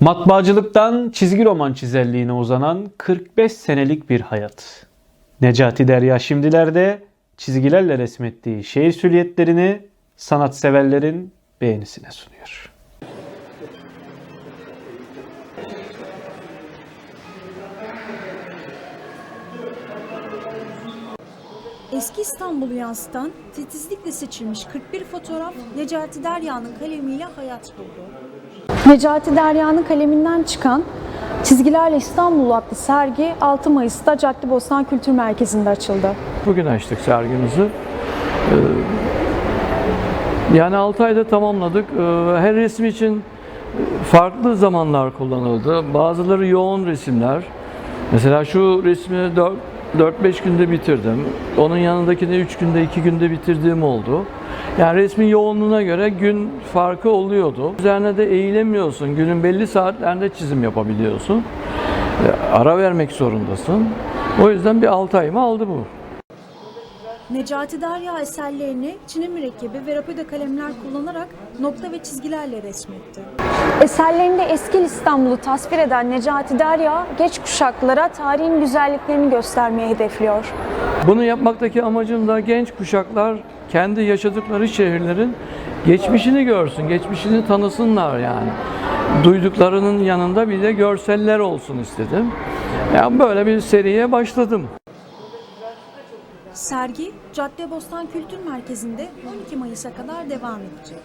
Matbaacılıktan çizgi roman çizerliğine uzanan 45 senelik bir hayat. Necati Derya şimdilerde çizgilerle resmettiği şehir süliyetlerini sanatseverlerin beğenisine sunuyor. Eski İstanbul'u yansıtan, titizlikle seçilmiş 41 fotoğraf Necati Derya'nın kalemiyle hayat buldu. Necati Derya'nın kaleminden çıkan Çizgilerle İstanbul adlı sergi 6 Mayıs'ta Caddebostan Kültür Merkezi'nde açıldı. Bugün açtık sergimizi. Ee, Yani 6 ayda tamamladık. Ee, Her resim için farklı zamanlar kullanıldı. Bazıları yoğun resimler. Mesela şu resmi 4-5 günde bitirdim. Onun yanındakini 3 günde, 2 günde bitirdiğim oldu. Yani resmin yoğunluğuna göre gün farkı oluyordu. Üzerine de eğilemiyorsun. Günün belli saatlerinde çizim yapabiliyorsun. Ara vermek zorundasın. O yüzden bir 6 ayımı aldı bu. Necati Derya eserlerini çini mürekkebi ve rapido kalemler kullanarak nokta ve çizgilerle resmetti. Eserlerinde eski İstanbul'u tasvir eden Necati Derya, geç kuşaklara tarihin güzelliklerini göstermeyi hedefliyor. Bunu yapmaktaki amacım da genç kuşaklar kendi yaşadıkları şehirlerin geçmişini görsün, geçmişini tanısınlar yani. Duyduklarının yanında bir de görseller olsun istedim. Yani böyle bir seriye başladım. Sergi Cadde Caddebostan Kültür Merkezi'nde 12 Mayıs'a kadar devam edecek.